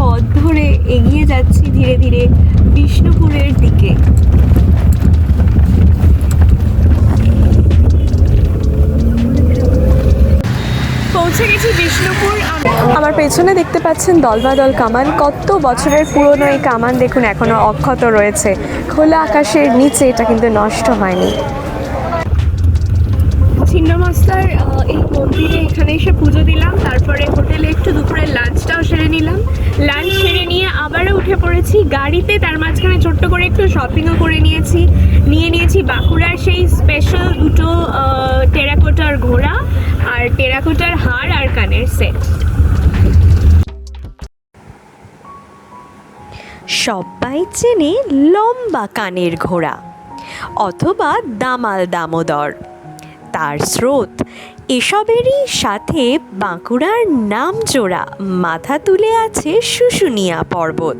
পথ ধরে এগিয়ে যাচ্ছি ধীরে ধীরে বিষ্ণুপুরের দিকে। পৌঁছে গেছি বিষ্ণুপুর। আমার পেছনে দেখতে পাচ্ছেন দলবাদল কামান। কত বছরের পুরনো এই কামান দেখুন, এখনও অক্ষত রয়েছে। খোলা আকাশের নিচে এটা কিন্তু নষ্ট হয়নি। ছিন্নমস্তার এই মন্দিরে এখানে এসে পুজো দিলাম। তারপরে হোটেলে একটু দুপুরের লাঞ্চটাও সেরে নিলাম। লাঞ্চ সেরে নিয়ে আবারও উঠে পড়েছি। গাড়িতে তার মাঝখানে ছোট্ট করে একটু শপিংও করে নিয়েছি। নিয়ে নিয়েছি বাঁকুড়ার সেই স্পেশাল দুটো টেরাকোটার ঘোড়া আর টেরাকোটার হার আর কানের সেট সবাই চেনে লম্বা কানের ঘোড়া, অথবা দামাল দামোদর। তার স্রোত। এসবেরই সাথে বাঁকুড়ার নামজোড়া মাথা তুলে আছে শুশুনিয়া পর্বত।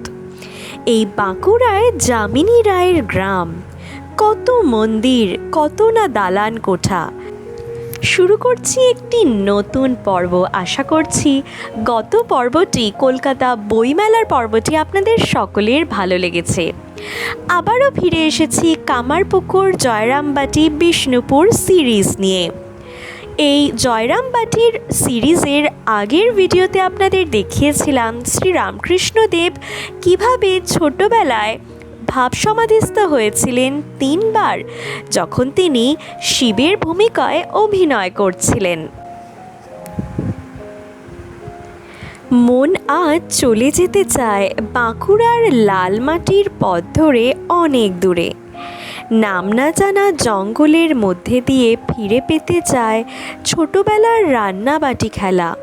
এই বাঁকুড়ায় যামিনী রায়ের গ্রাম। কত মন্দির, কত না দালান কোঠা। শুরু করছি একটি নতুন পর্ব। আশা করছি গত পর্বটি কলকাতা বইমেলার পর্বটি আপনাদের সকলের ভালো লেগেছে। আবারও ফিরে এসেছি কামারপুকুর, জয়রামবাটি, বিষ্ণুপুর সিরিজ নিয়ে। এই জয়রামবাটির সিরিজের আগের ভিডিওতে আপনাদের দেখিয়েছিলাম শ্রী রামকৃষ্ণদেব কীভাবে ছোটবেলায় ভাব সমাধিস্থ হয়েছিলেন তিনবার, যখন তিনি শিবের ভূমিকায় অভিনয় করছিলেন। মন আজ চলে যেতে চায় বাঁকুড়ার লাল মাটির পথ ধরে অনেক দূরে। নাম না জানা জঙ্গলের মধ্যে দিয়ে ফিরে পেতে চায় ছোটবেলার রান্নাবাটি খেলা।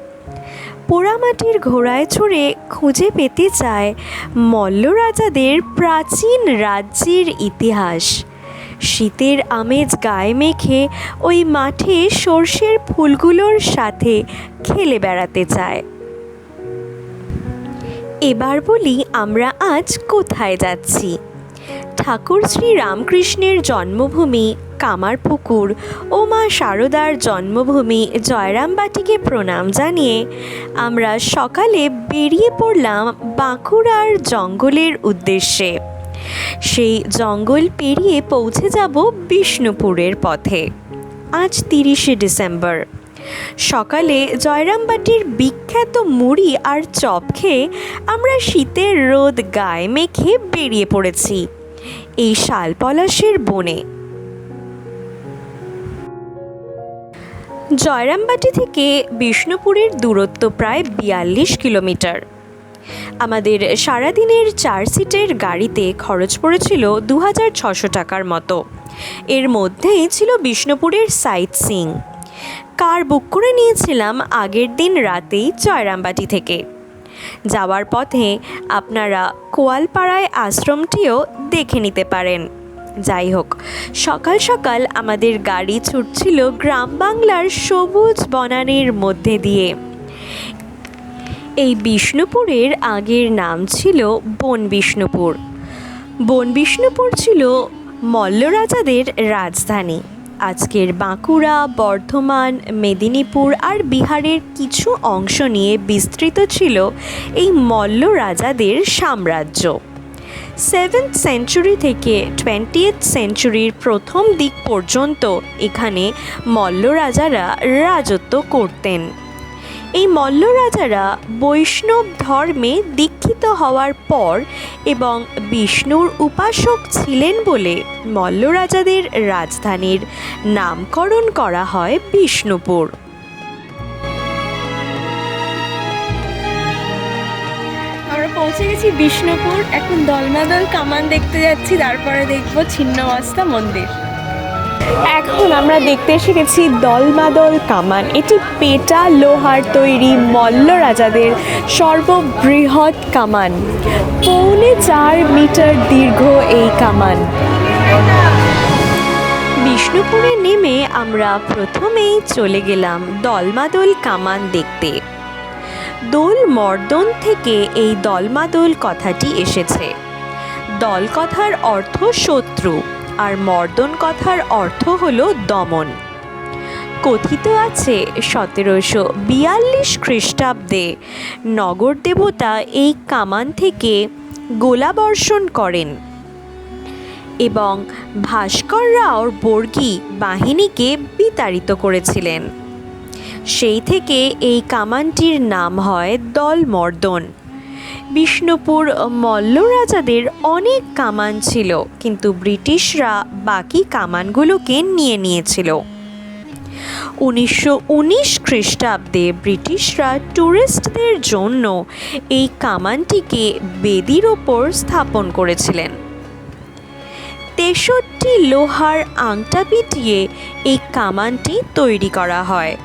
পোড়ামাটির ঘোড়ায় চড়ে খুঁজে পেতে চায় মল্ল রাজাদের প্রাচীন রাজ্যের ইতিহাস। শীতের আমেজ গায়ে মেখে ওই মাঠে সর্ষের ফুলগুলোর সাথে খেলে বেড়াতে চায়। এবার বলি আমরা আজ কোথায় যাচ্ছি। ঠাকুর শ্রী রামকৃষ্ণের জন্মভূমি কামারপুকুর ও মা শারদার জন্মভূমি জয়রামবাটিকে প্রণাম জানিয়ে আমরা সকালে বেরিয়ে পড়লাম বাঁকুড়ার জঙ্গলের উদ্দেশ্যে। সেই জঙ্গল পেরিয়ে পৌঁছে যাব বিষ্ণুপুরের পথে। আজ তিরিশে ডিসেম্বর। সকালে জয়রামবাটির বিখ্যাত মুড়ি আর চপ খেয়ে আমরা শীতের রোদ গায়ে মেখে বেরিয়ে পড়েছি। এই শালপলাশের বনে। জয়রামবাটি থেকে বিষ্ণুপুরের দূরত্ব প্রায় বিয়াল্লিশ কিলোমিটার। আমাদের সারাদিনের চার সিটের গাড়িতে খরচ পড়েছিল দু হাজার ছশো টাকার মতো। এর মধ্যেই ছিল বিষ্ণুপুরের সাইট সিং কার বুক করে নিয়েছিলাম আগের দিন রাতেই জয়রামবাটি থেকে? যাওয়ার পথে আপনারা কোয়ালপাড়ায় আশ্রমটিও দেখে নিতে পারেন। যাই হোক, সকাল সকাল আমাদের গাড়ি ছুটছিল গ্রাম বাংলার সবুজ বনানীর মধ্যে দিয়ে। এই বিষ্ণুপুরের আগের নাম ছিল বন বিষ্ণুপুর বন বিষ্ণুপুর ছিল মল্ল রাজাদের রাজধানী। আজকের বাঁকুড়া, বর্ধমান, মেদিনীপুর আর বিহারের কিছু অংশ নিয়ে বিস্তৃত ছিল এই মল্ল রাজাদের সাম্রাজ্য। সেভেন্থ সেঞ্চুরি থেকে টোয়েন্টিয়েথ সেঞ্চুরির প্রথম দিক পর্যন্ত এখানে মল্ল রাজারা রাজত্ব করতেন। এই মল্ল রাজারা বৈষ্ণব ধর্মে দীক্ষিত হওয়ার পর এবং বিষ্ণুর উপাসক ছিলেন বলে মল্লরাজাদের রাজধানীর নামকরণ করা হয় বিষ্ণুপুর। আমরা পৌঁছে গেছি বিষ্ণুপুর। এখন দলমাদল কামান দেখতে যাচ্ছি, তারপরে দেখব ছিন্নমস্তা মন্দির। এখন আমরা দেখতে গেছি দলমাদল কামান। এটি পেটা লোহার তৈরি মল্ল রাজাদের সর্ববৃহৎ কামান। পৌনে চার মিটার দীর্ঘ এই কামান। বিষ্ণুপুরে নেমে আমরা প্রথমেই চলে গেলাম দলমাদল কামান দেখতে। দোল মর্দন থেকে এই দলমাদল কথাটি এসেছে। দল কথার অর্থ শত্রু। আর মর্দন কথার অর্থ হলো দমন। কথিত আছে সতেরোশো বিয়াল্লিশ খ্রিস্টাব্দে নগর দেবতা এই কামান থেকে গোলাবর্ষণ করেন এবং ভাস্কর রাওর বর্গী বাহিনীকে বিতাড়িত করেছিলেন। সেই থেকে এই কামানটির নাম হয় দলমর্দন। বিষ্ণুপুর মল্ল রাজাদের অনেক কামান ছিল, কিন্তু ব্রিটিশরা বাকি কামানগুলোকে নিয়ে নিয়েছিল। উনিশশো উনিশ খ্রিস্টাব্দে ব্রিটিশরা ট্যুরিস্টদের জন্য এই কামানটিকে বেদির ওপর স্থাপন করেছিলেন। তেষট্টি লোহার আংটা পিটিয়ে এই কামানটি তৈরি করা হয়।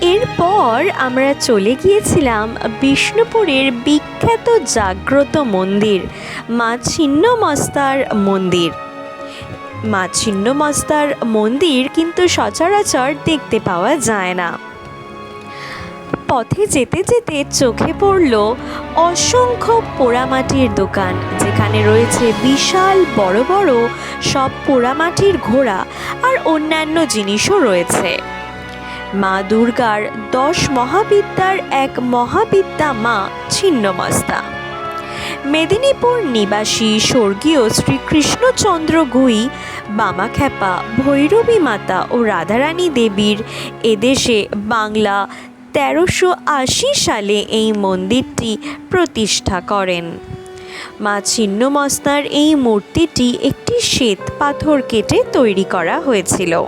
এরপর আমরা চলে গিয়েছিলাম বিষ্ণুপুরের বিখ্যাত জাগ্রত মন্দির, মা ছিন্নমস্তার মন্দির। মা ছিন্নমস্তার মন্দির কিন্তু সচরাচর দেখতে পাওয়া যায় না। পথে যেতে যেতে চোখে পড়ল অসংখ্য পোড়ামাটির দোকান, যেখানে রয়েছে বিশাল, বড় বড় সব পোড়ামাটির ঘোড়া আর অন্যান্য জিনিসও রয়েছে। মা দুর্গার দশ মহাবিদ্যার এক মহাবিদ্যা মা ছিন্নমস্তা। মেদিনীপুর নিবাসী স্বর্গীয় শ্রীকৃষ্ণচন্দ্র গুই, বামাখ্যাপা, ভৈরবী মাতা ও রাধারানী দেবীর এদেশে বাংলা তেরোশো আশি সালে এই মন্দিরটি প্রতিষ্ঠা করেন। মা ছিন্নমস্তার এই মূর্তিটি একটি শ্বেত পাথর কেটে তৈরি করা হয়েছিল।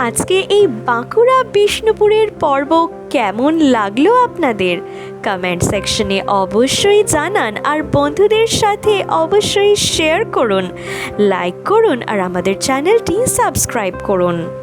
আজকে এই বাঁকুড়া বিষ্ণুপুরের পর্ব কেমন লাগল আপনাদের? কমেন্ট সেকশনে অবশ্যই জানান আর বন্ধুদের সাথে অবশ্যই শেয়ার করুন। লাইক করুন আর আমাদের চ্যানেলটি সাবস্ক্রাইব করুন।